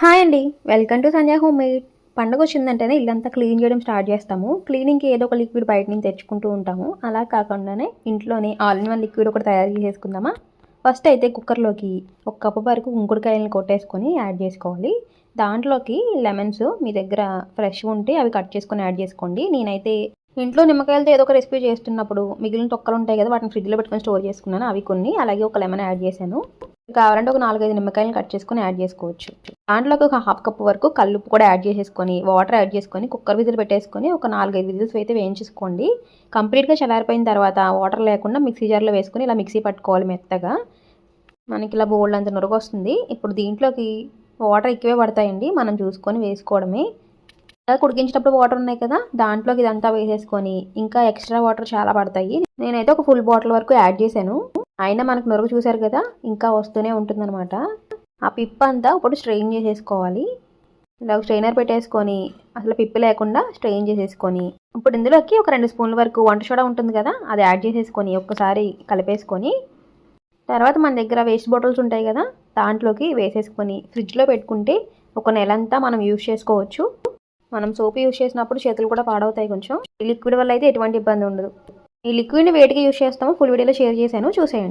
Hi అండి. Welcome to Sanjay home made పండుగ వచ్చిందంటేనే ఇల్లంతా క్లీన్ చేయడం స్టార్ట్ చేస్తాము. క్లీనింగ్కి ఏదో ఒక లిక్విడ్ బయట నుంచి తెచ్చుకుంటూ ఉంటాము. అలా కాకుండానే ఇంట్లోనే ఆల్ ఇన్ వన్ లిక్విడ్ ఒకటి తయారు చేసుకుందామా ఫస్ట్ అయితే కుక్కర్లోకి ఒక కప్పు వరకు కుంకుడుకాయలను కొట్టేసుకొని యాడ్ చేసుకోవాలి. దాంట్లోకి లెమన్స్ మీ దగ్గర ఫ్రెష్ ఉంటే అవి కట్ చేసుకొని యాడ్ చేసుకోండి. నేనైతే ఇంట్లో నిమ్మకాయలతో ఏదో ఒక రెసిపీ చేస్తున్నప్పుడు మిగిలిన తొక్కలు ఉంటాయి కదా వాటిని ఫ్రిడ్జ్లో పెట్టుకొని స్టోర్ చేసుకున్నాను. అవి కొన్ని. అలాగే ఒక లెమన్ యాడ్ చేశాను. కావాలంటే ఒక నాలుగైదు నిమ్మకాయలు కట్ చేసుకొని యాడ్ చేసుకోవచ్చు. దాంట్లోకి ఒక హాఫ్ కప్ వరకు కల్లుప్పు కూడా యాడ్ చేసేసుకొని వాటర్ యాడ్ చేసుకొని కుక్కర్ విజిల్ పెట్టేసుకొని ఒక నాలుగైదు విజిల్స్ అయితే వేయించేసుకోండి. కంప్లీట్గా చల్లారిపోయిన తర్వాత వాటర్ లేకుండా మిక్సీ జార్లో వేసుకొని ఇలా మిక్సీ పట్టుకోవాలి మెత్తగా. మనకి ఇలా బోల్డ్ అంత నురుగు వస్తుంది ఇప్పుడు దీంట్లోకి వాటర్ ఎక్కువే పడతాయండి. మనం చూసుకొని వేసుకోవడమే. అలా కుడికించినప్పుడు వాటర్ ఉన్నాయి కదా దాంట్లోకి ఇదంతా వేసేసుకొని ఇంకా ఎక్స్ట్రా వాటర్ చాలా పడతాయి. నేనైతే ఒక ఫుల్ బాటిల్ వరకు యాడ్ చేశాను. అయినా మనకు నొరుగు చూసారు కదా ఇంకా వస్తూనే ఉంటుందన్నమాట. ఆ పిప్ అంతా ఇప్పుడు స్ట్రెయిన్ చేసేసుకోవాలి. ఇలా స్ట్రైనర్ పెట్టేసుకొని అసలు పిప్పి లేకుండా స్ట్రెయిన్ చేసేసుకొని ఇప్పుడు ఇందులోకి ఒక రెండు స్పూన్ల వరకు వంట సోడా ఉంటుంది కదా అది యాడ్ చేసేసుకొని ఒక్కసారి కలిపేసుకొని తర్వాత మన దగ్గర వేస్ట్ బాటిల్స్ ఉంటాయి కదా దాంట్లోకి వేసేసుకొని ఫ్రిడ్జ్లో పెట్టుకుంటే ఒక నెలంతా మనం యూజ్ చేసుకోవచ్చు. మనం సోప్ యూజ్ చేసినప్పుడు చేతులు కూడా పాడవుతాయి కొంచెం. ఈ లిక్విడ్ వల్ల అయితే ఎటువంటి ఇబ్బంది ఉండదు. ఈ లిక్విడ్ని వేటికి యూజ్ చేస్తామో ఫుల్ వీడియోలో షేర్ చేశాను చూసేయండి.